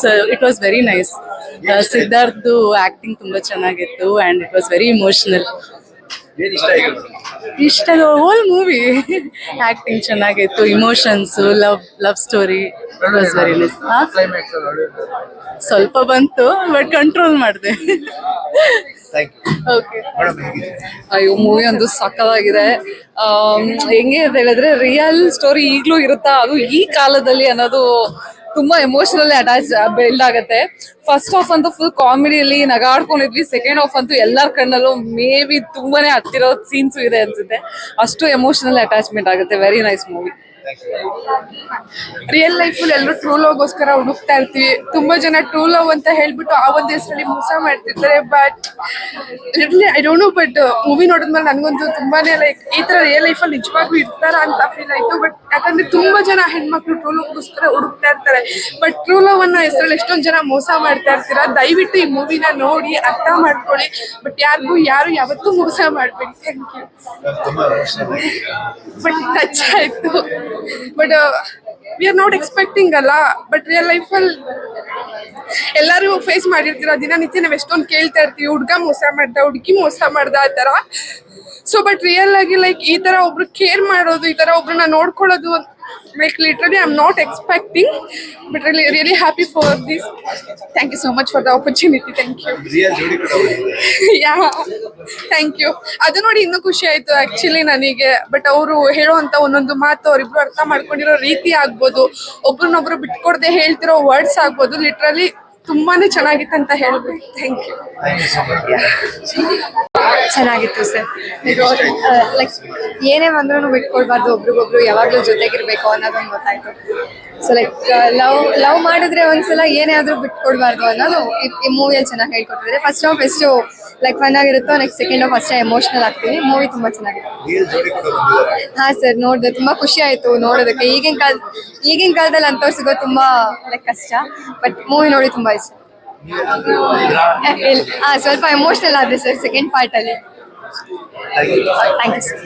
So it was very nice ಸಿದ್ಧಾರ್ಥ್ದು acting ತುಂಬಾ ಚೆನ್ನಾಗಿತ್ತು and it was very emotional ಇಷ್ಟ whole movie acting ಚೆನ್ನಾಗಿತ್ತು emotions love love story it was very nice ಸ್ವಲ್ಪ ಬಂತು but control ಮಾಡಿದೆ. ಅಯ್ಯೋ ಮೂವಿ ಒಂದು ಸಕ್ಕದಾಗಿದೆ ಹೆಂಗೆ ಅಂತ ಹೇಳಿದ್ರೆ ರಿಯಲ್ ಸ್ಟೋರಿ ಈಗಲೂ ಇರುತ್ತಾ? ಅದು ಈ ಕಾಲದಲ್ಲಿ ಅನ್ನೋದು ತುಂಬಾ ಎಮೋಷನಲಿ ಅಟ್ಯಾಚ್ ಬಿಲ್ಡ್ ಆಗುತ್ತೆ. ಫಸ್ಟ್ ಹಾಫ್ ಅಂತೂ ಫುಲ್ ಕಾಮಿಡಿಯಲ್ಲಿ ನಗಾಡ್ಕೊಂಡಿದ್ವಿ. ಸೆಕೆಂಡ್ ಹಾಫ್ ಅಂತೂ ಎಲ್ಲರ ಕಣ್ಣಲ್ಲೂ ಮೇ ಬಿ ತುಂಬಾನೇ ಹತ್ತಿರೋ ಸೀನ್ಸ್ ಇದೆ ಅನ್ಸುತ್ತೆ. ಅಷ್ಟು ಎಮೋಷನಲ್ ಅಟ್ಯಾಚ್ಮೆಂಟ್ ಆಗುತ್ತೆ. Very nice movie real life ಎಲ್ಲರೂ ಟ್ರೂ ಲವ್ಗೋಸ್ಕರ ಹುಡುಕ್ತಾ ಇರ್ತೀವಿ. ತುಂಬಾ ಜನ ಟ್ರೂ ಲವ್ ಅಂತ ಹೇಳ್ಬಿಟ್ಟು ಆ ಒಂದು ಹೆಸರಲ್ಲಿ ಮೋಸ ಮಾಡ್ತಿರ್ತಾರೆ but literally I don't know but movie ನೋಡಿದ್ಮೇಲೆ ನನಗಂತೂ ತುಂಬಾನೇ ಲೈಕ್ ಈ ತರ ರಿಯಲ್ ಲೈಫಲ್ಲಿ ನಿಜವಾಗ್ಲೂ ಇರ್ತಾರ ಅಂತ ಫೀಲ್ ಆಯ್ತು. ಬಟ್ ಯಾಕಂದ್ರೆ ತುಂಬಾ ಜನ ಹೆಣ್ಮಕ್ಳು ಟ್ರೂ ಲವ್ಗೋಸ್ಕರ ಹುಡುಕ್ತಾ ಇರ್ತಾರೆ. ಬಟ್ ಟ್ರೂ ಲವ್ ಅನ್ನೋ ಹೆಸರಲ್ಲಿ ಎಷ್ಟೊಂದು ಜನ ಮೋಸ ಮಾಡ್ತಾ ಇರ್ತೀರಾ? ದಯವಿಟ್ಟು ಈ ಮೂವಿನ ನೋಡಿ ಅರ್ಥ ಮಾಡ್ಕೊಳ್ಳಿ. ಬಟ್ ಯಾರಿಗೂ ಯಾರು ಯಾವತ್ತೂ ಮೋಸ ಮಾಡಬೇಡಿ. ಥ್ಯಾಂಕ್ ಯು ಬಟ್ ಟಚ್ ಆಯ್ತು. But we are not expecting ಅಲ್ಲ ಬಟ್ ರಿಯಲ್ ಲೈಫಲ್ಲಿ ಎಲ್ಲರೂ ಫೇಸ್ ಮಾಡಿರ್ತೀರ ದಿನನಿತ್ಯ ನಾವು ಎಷ್ಟೊಂದು ಕೇಳ್ತಾ ಇರ್ತೀವಿ ಹುಡ್ಗ ಮೋಸ ಮಾಡ್ದ ಹುಡುಗಿ ಮೋಸ ಮಾಡ್ದ ಆ ಥರ. ಸೊ ಬಟ್ ರಿಯಲ್ ಆಗಿ ಲೈಕ್ ಈ ಥರ ಒಬ್ರು ಕೇರ್ ಮಾಡೋದು ಈ ಥರ ಒಬ್ರನ್ನ ನೋಡ್ಕೊಳ್ಳೋದು like literally I am not expecting but really really happy for this thank you so much for the opportunity thank you. Yeah thank you ಅದು ನೋಡಿ ಇನ್ನೂ ಖುಷಿ ಆಯ್ತು ಆಕ್ಚುಲಿ ನನಗೆ. ಬಟ್ ಅವರು ಹೇಳುವಂತ ಒಂದೊಂದು ಮಾತು ಅವರಿಬ್ರು ಅರ್ಥ ಮಾಡ್ಕೊಂಡಿರೋ ರೀತಿ ಆಗ್ಬೋದು. ಒಬ್ರನ್ನೊಬ್ರು ಬಿಟ್ಕೊಡ್ದೆ ಹೇಳ್ತಿರೋ ವರ್ಡ್ಸ್ ಆಗ್ಬೋದು. ಲಿಟ್ರಲಿ ತುಂಬಾನೇ ಚೆನ್ನಾಗಿತ್ತು ಅಂತ ಹೇಳ್ಬೋದು ಥ್ಯಾಂಕ್ ಯು ಚೆನ್ನಾಗಿತ್ತು ಸರ್. ಲೈಕ್ ಏನೇ ಬಂದ್ರೂ ಬಿಟ್ಕೊಳ್ಬಾರ್ದು ಒಬ್ರಿಗೊಬ್ರು ಯಾವಾಗಲೂ ಜೊತೆಗಿರ್ಬೇಕು ಅನ್ನೋದೊಂದು ಗೊತ್ತಾಯ್ತು. ಸೊ ಲೈಕ್ ಲವ್ ಲವ್ ಮಾಡಿದ್ರೆ ಒಂದ್ಸಲ ಏನೇ ಆದ್ರೂ ಬಿಟ್ಕೊಡ್ಬಾರ್ದು ಅನ್ನೋದು ಈ- ಮೂವಿಯಲ್ಲಿ ಚೆನ್ನಾಗಿ ಹೇಳ್ಕೊಟ್ಟಿದ್ರೆ ಫಸ್ಟ್ ಆಫ್ ಎಷ್ಟು ಲೈಕ್ ಫನ್ ಆಗಿರುತ್ತೋ ನೆಕ್ಸ್ಟ್ ಸೆಕೆಂಡ್ ಆಫ್ ಅಷ್ಟೇ ಎಮೋಷನಲ್ ಆಗ್ತೀನಿ ಮೂವಿ ತುಂಬಾ ಚೆನ್ನಾಗಿದೆ. ಹಾ ಸರ್, ನೋಡಿದೆ, ತುಂಬಾ ಖುಷಿ ಆಯ್ತು ನೋಡೋದಕ್ಕೆ. ಈಗಿನ ಕಾಲ, ಈಗಿನ ಕಾಲದಲ್ಲಿ ಅಂತವ್ರು ಸಿಗೋದು ತುಂಬಾ ಲೈಕ್ ಕಷ್ಟ. ಬಟ್ ಮೂವಿ ನೋಡಿ ತುಂಬಾ ಇಷ್ಟ. ನೀವೇ ಹಾ ಸ್ವಲ್ಪ ಎಮೋಷನಲ್ ಆದ್ರೆ ಸರ್ ಸೆಕೆಂಡ್ ಪಾರ್ಟ್ ಅಲ್ಲಿ thank you thank you sir